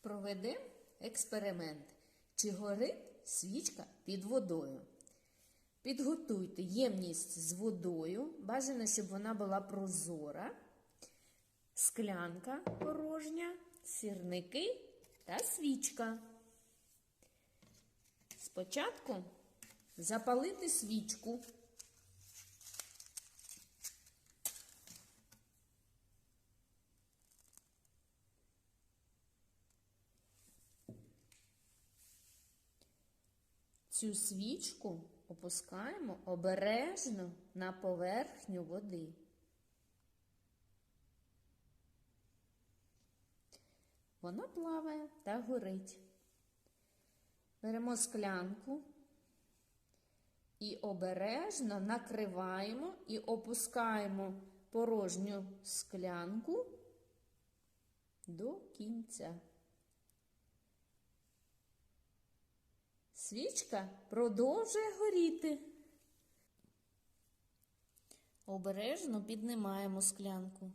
Проведемо експеримент. Чи горить свічка під водою? Підготуйте ємність з водою. Бажано, щоб вона була прозора, склянка порожня, сірники та свічка. Спочатку запалити свічку. Цю свічку опускаємо обережно на поверхню води. Вона плаває та горить. Беремо склянку і обережно накриваємо і опускаємо порожню склянку до кінця. Свічка продовжує горіти. Обережно піднімаємо склянку.